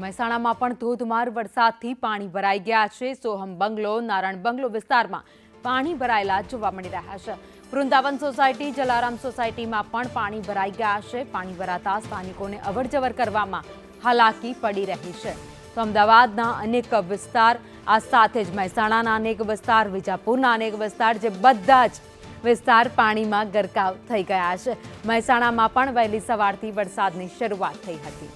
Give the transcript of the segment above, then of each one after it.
મહેસાણામાં પણ ધોધમાર વરસાદથી પાણી ભરાઈ ગયા છે. સોહમ બંગલો, નારાયણ બંગલો વિસ્તારમાં પાણી ભરાયેલા જોવા મળી રહ્યા છે. વૃંદાવન સોસાયટી, જલારામ સોસાયટીમાં પણ પાણી ભરાઈ ગયા છે. પાણી ભરાતા સ્થાનિકોને અવરજવર કરવામાં હાલાકી પડી રહી છે. તો અમદાવાદના અનેક વિસ્તાર, આ સાથે જ મહેસાણાના અનેક વિસ્તાર, વિજાપુરના અનેક વિસ્તાર જે બધા જ વિસ્તાર પાણીમાં ગરકાવ થઈ ગયા છે. મહેસાણામાં પણ વહેલી સવારથી વરસાદની શરૂઆત થઈ હતી.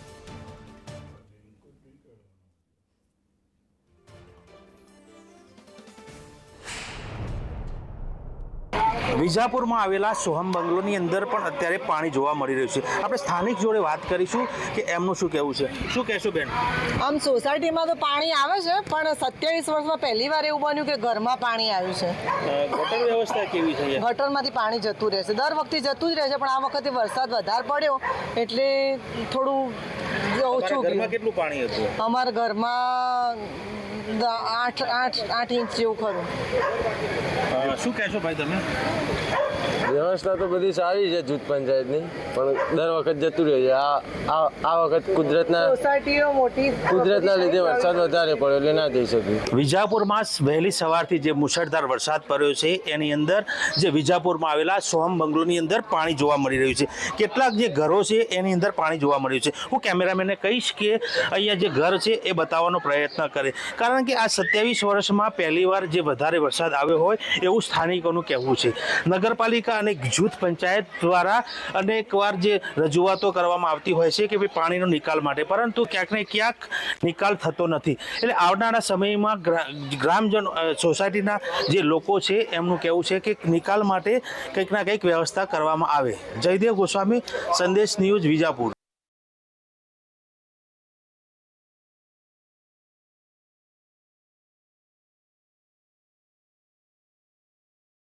વિજાપુરમાં આવેલા સોહમ બંગલોની અંદર પણ અત્યારે પાણી જોવા મળી રહ્યું છે. આપણે સ્થાનિક જોડે વાત કરીશું કે એમનું શું કહેવું છે. શું કહેશો બેન? આમ સોસાયટીમાં તો પાણી આવે છે પણ સત્યાવીસ વર્ષમાં પહેલી વાર એવું બન્યું કે ઘરમાં પાણી આવ્યું છે. ગટર વ્યવસ્થા કેવી છે ગટરમાંથી પાણી જતું રહેશે દર વખતે જતું જ રહેશે પણ આ વખતે વરસાદ વધારે પડ્યો એટલે થોડું ઓછું ઘરમાં કેટલું પાણી હતું? અમારા ઘરમાં આઠ આઠ આઠ ઇંચ જેવું ખરું. શું કહેશો ભાઈ તમે? વ્યવસ્થા તો બધી સારી છે જૂથ પંચાયતની પણ દર વખત જતું રહે છે. આ આ વખત કુદરતના સોસાયટીઓ મોટી કુદરતના લીધે વરસાદ વધારે પડ્યો એટલે ના જઈ શક્યું વિજાપુરમાં વહેલી સવારથી જે મુશળધાર વરસાદ પડ્યો છે એની અંદર જે વિજાપુરમાં આવેલા સોહમ બંગલોની અંદર પાણી જોવા મળી રહ્યું છે. કેટલાક જે ઘરો છે એની અંદર પાણી જોવા મળ્યું છે. હું કેમેરામેનને કહીશ કે અહીંયા જે ઘર છે એ બતાવવાનો પ્રયત્ન કરે. કારણ કે આ સત્યાવીસ વર્ષમાં પહેલીવાર જે વધારે વરસાદ આવ્યો હોય એવું સ્થાનિકોનું કહેવું છે. નગરપાલિકા અને જૂથ પંચાયત દ્વારા અનેકવાર જે રજૂઆતો કરવામાં આવતી હોય છે કે ભાઈ પાણીનો નિકાલ માટે. પરંતુ ક્યાંક ને ક્યાંક નિકાલ થતો નથી. એટલે આવનારા સમયમાં ગ્રા- ગ્રામજનો સોસાયટીના જે લોકો છે એમનું કહેવું છે કે નિકાલ માટે કંઈક ના કંઈક વ્યવસ્થા કરવામાં આવે. જયદેવ ગોસ્વામી, સંદેશ ન્યૂઝ વિજાપુર.